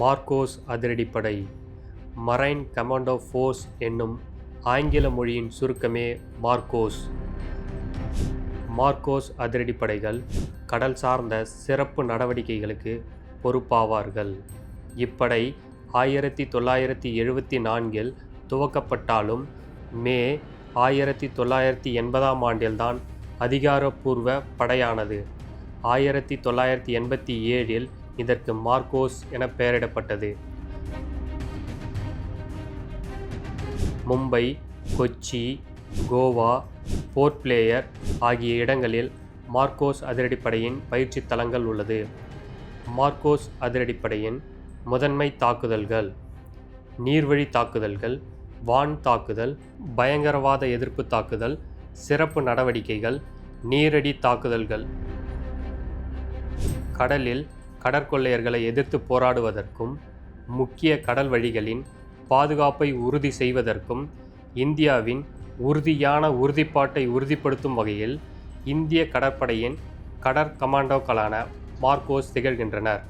Marcos அதிரடிப்படை. Marine commando force என்னும் ஆங்கில மொழியின் சுருக்கமே மார்கோஸ் மார்கோஸ் அதிரடிப்படைகள் கடல் சார்ந்த சிறப்பு நடவடிக்கைகளுக்கு பொறுப்பாவார்கள். இப்படை ஆயிரத்தி தொள்ளாயிரத்தி எழுபத்தி நான்கில் துவக்கப்பட்டாலும் மே ஆயிரத்தி தொள்ளாயிரத்தி எண்பதாம் ஆண்டில்தான் அதிகாரப்பூர்வ படையானது. ஆயிரத்தி தொள்ளாயிரத்தி எண்பத்தி ஏழில் இதற்கு மார்கோஸ் என பெயரிடப்பட்டது. மும்பை கொச்சி கோவா போர்ட் பிளேயர் ஆகிய இடங்களில் மார்கோஸ் அதிரடிப்படையின் பயிற்சி தளங்கள் உள்ளது. மார்கோஸ் அதிரடிப்படையின் முதன்மை தாக்குதல்கள் நீர்வழி தாக்குதல்கள் வான் தாக்குதல் பயங்கரவாத எதிர்ப்பு தாக்குதல் சிறப்பு நடவடிக்கைகள் நீரடி தாக்குதல்கள். கடலில் கடற்கொள்ளையர்களை எதிர்த்து போராடுவதற்கும் முக்கிய கடல் வழிகளின் பாதுகாப்பை உறுதி செய்வதற்கும் இந்தியாவின் உறுதியான உறுதிப்பாட்டை உறுதிப்படுத்தும் வகையில் இந்திய கடற்படையின் கடற்கமாண்டோக்களான மார்க்கோஸ் மார்கோஸ் திகழ்கின்றனர்.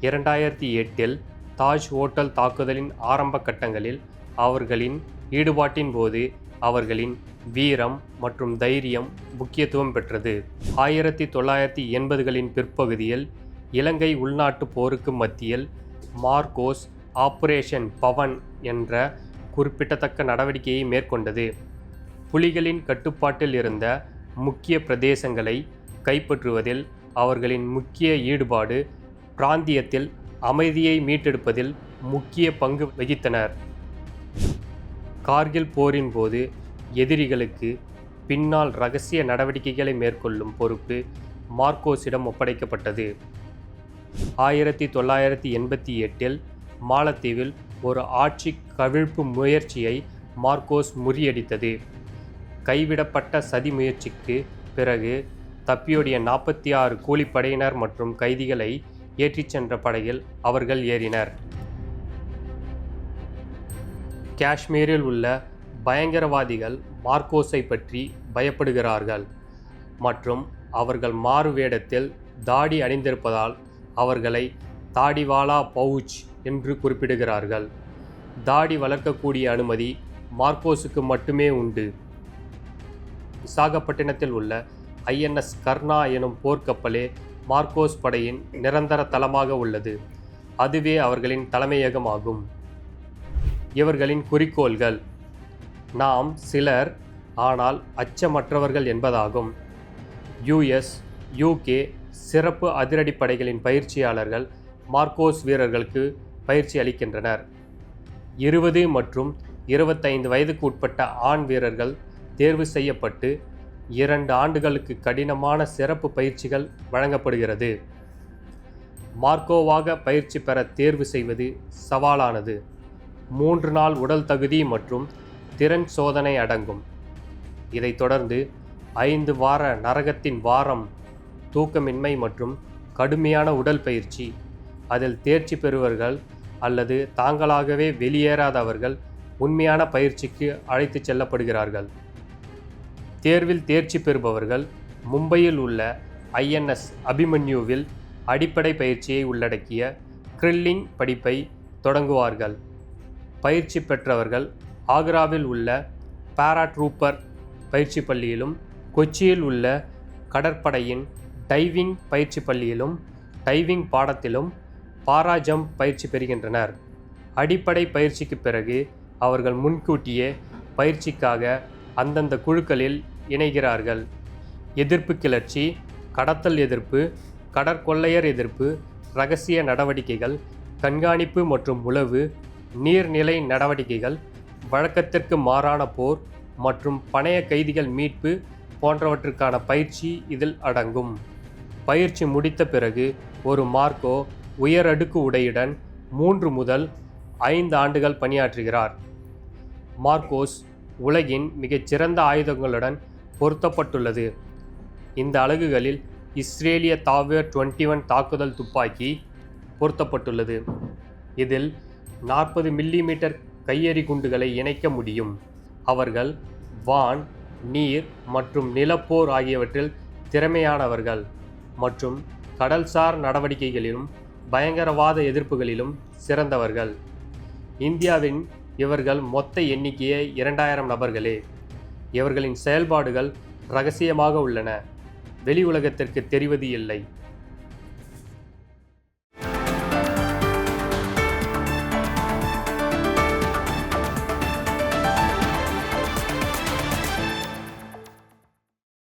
இரண்டாயிரத்தி எட்டில் தாஜ் ஹோட்டல் தாக்குதலின் ஆரம்ப கட்டங்களில் அவர்களின் ஈடுபாட்டின் போது அவர்களின் வீரம் மற்றும் தைரியம் முக்கியத்துவம் பெற்றது. ஆயிரத்தி தொள்ளாயிரத்தி எண்பதுகளின் பிற்பகுதியில் இலங்கை உள்நாட்டு போருக்கு மத்தியில் மார்கோஸ் ஆபரேஷன் பவன் என்ற குறிப்பிடத்தக்க நடவடிக்கையை மேற்கொண்டது. புலிகளின் கட்டுப்பாட்டில் இருந்த முக்கிய பிரதேசங்களை கைப்பற்றுவதில் அவர்களின் முக்கிய ஈடுபாடு பிராந்தியத்தில் அமைதியை மீட்டெடுப்பதில் முக்கிய பங்கு வகித்தனர். கார்கில் போரின் போது எதிரிகளுக்கு பின்னால் ரகசிய நடவடிக்கைகளை மேற்கொள்ளும் பொறுப்பு மார்க்கோஸிடம் ஒப்படைக்கப்பட்டது. ஆயிரத்தி தொள்ளாயிரத்தி எண்பத்தி எட்டில் மாலத்தீவில் ஒரு ஆட்சி கவிழ்ப்பு முயற்சியை மார்க்கோஸ் முறியடித்தது. கைவிடப்பட்ட சதி முயற்சிக்கு பிறகு தப்பியோடிய நாற்பத்தி ஆறு கூலிப்படையினர் மற்றும் கைதிகளை ஏற்றிச் சென்ற படையில் அவர்கள் ஏறினர். காஷ்மீரில் உள்ள பயங்கரவாதிகள் மார்க்கோஸை பற்றி பயப்படுகிறார்கள் மற்றும் அவர்கள் மாறு வேடத்தில் தாடி அணிந்திருப்பதால் அவர்களை தாடிவாலா பவுச் என்று குறிப்பிடுகிறார்கள். தாடி வளர்க்கக்கூடிய அனுமதி மார்க்கோஸுக்கு மட்டுமே உண்டு. விசாகப்பட்டினத்தில் உள்ள ஐஎன்எஸ் கர்ணா எனும் போர்க்கப்பலே மார்க்கோஸ் படையின் நிரந்தர தளமாக உள்ளது. அதுவே அவர்களின் தலைமையகமாகும். இவர்களின் குறிக்கோள்கள் நாம் சிலர் ஆனால் அச்சமற்றவர்கள் என்பதாகும். யுஎஸ் யூகே சிறப்பு அதிரடிப்படைகளின் பயிற்சியாளர்கள் மார்க்கோஸ் வீரர்களுக்கு பயிற்சி அளிக்கின்றனர். இருபது மற்றும் இருபத்தைந்து வயதுக்கு உட்பட்ட ஆண் வீரர்கள் தேர்வு செய்யப்பட்டு இரண்டு ஆண்டுகளுக்கு கடினமான சிறப்பு பயிற்சிகள் வழங்கப்படுகிறது. மார்க்கோவாக பயிற்சி பெற தேர்வு செய்வது சவாலானது. மூன்று நாள் உடல் தகுதி மற்றும் திறன் சோதனை அடங்கும். இதைத் தொடர்ந்து ஐந்து வார நரகத்தின் வாரம் தூக்கமின்மை மற்றும் கடுமையான உடல் பயிற்சி. அதில் தேர்ச்சி பெறுவர்கள் அல்லது தாங்களாகவே வெளியேறாதவர்கள் உண்மையான பயிற்சிக்கு அழைத்துச் செல்லப்படுகிறார்கள். தேர்வில் தேர்ச்சி பெறுபவர்கள் மும்பையில் உள்ள ஐஎன்எஸ் அபிமன்யுவில் அடிப்படை பயிற்சியை உள்ளடக்கிய கிரில்லிங் படிப்பை தொடங்குவார்கள். பயிற்சி பெற்றவர்கள் ஆக்ராவில் உள்ள பாராட்ரூப்பர் பயிற்சி பள்ளியிலும் கொச்சியில் உள்ள கடற்படையின் டைவிங் பயிற்சி பள்ளியிலும் டைவிங் பாடத்திலும் பாரா ஜம்ப் பயிற்சி பெறுகின்றனர். அடிப்படை பயிற்சிக்கு பிறகு அவர்கள் முன்கூட்டியே பயிற்சிக்காக அந்தந்த குழுக்களில் இணைகிறார்கள். எதிர்ப்பு கிளர்ச்சி கடத்தல் எதிர்ப்பு கடற்கொள்ளையர் எதிர்ப்பு ரகசிய நடவடிக்கைகள் கண்காணிப்பு மற்றும் உளவு நீர்நிலை நடவடிக்கைகள் வழக்கத்திற்கு மாறான போர் மற்றும் பணைய கைதிகள் மீட்பு போன்றவற்றுக்கான பயிற்சி இதில் அடங்கும். பயிற்சி முடித்த பிறகு ஒரு மார்க்கோ உயரடுக்கு உடையுடன் மூன்று முதல் ஐந்து ஆண்டுகள் பணியாற்றுகிறார். மார்க்கோஸ் உலகின் மிகச்சிறந்த ஆயுதங்களுடன் பொருத்தப்பட்டுள்ளது. இந்த அலகுகளில் இஸ்ரேலிய தாவியர் டுவெண்ட்டி ஒன் தாக்குதல் துப்பாக்கி பொருத்தப்பட்டுள்ளது. இதில் நாற்பது மில்லிமீட்டர் கையெறி குண்டுகளை இணைக்க முடியும். அவர்கள் வான் நீர் மற்றும் நிலப்போர் ஆகியவற்றில் திறமையானவர்கள். மற்றும் கடல்சார் நடவடிக்கைகளிலும் பயங்கரவாத எதிர்ப்புகளிலும் சிறந்தவர்கள். இந்தியாவின் இவர்கள் மொத்த எண்ணிக்கையே இரண்டாயிரம் நபர்களே. இவர்களின் செயல்பாடுகள் ரகசியமாக உள்ளன. வெளி உலகத்திற்கு தெரிவது இல்லை.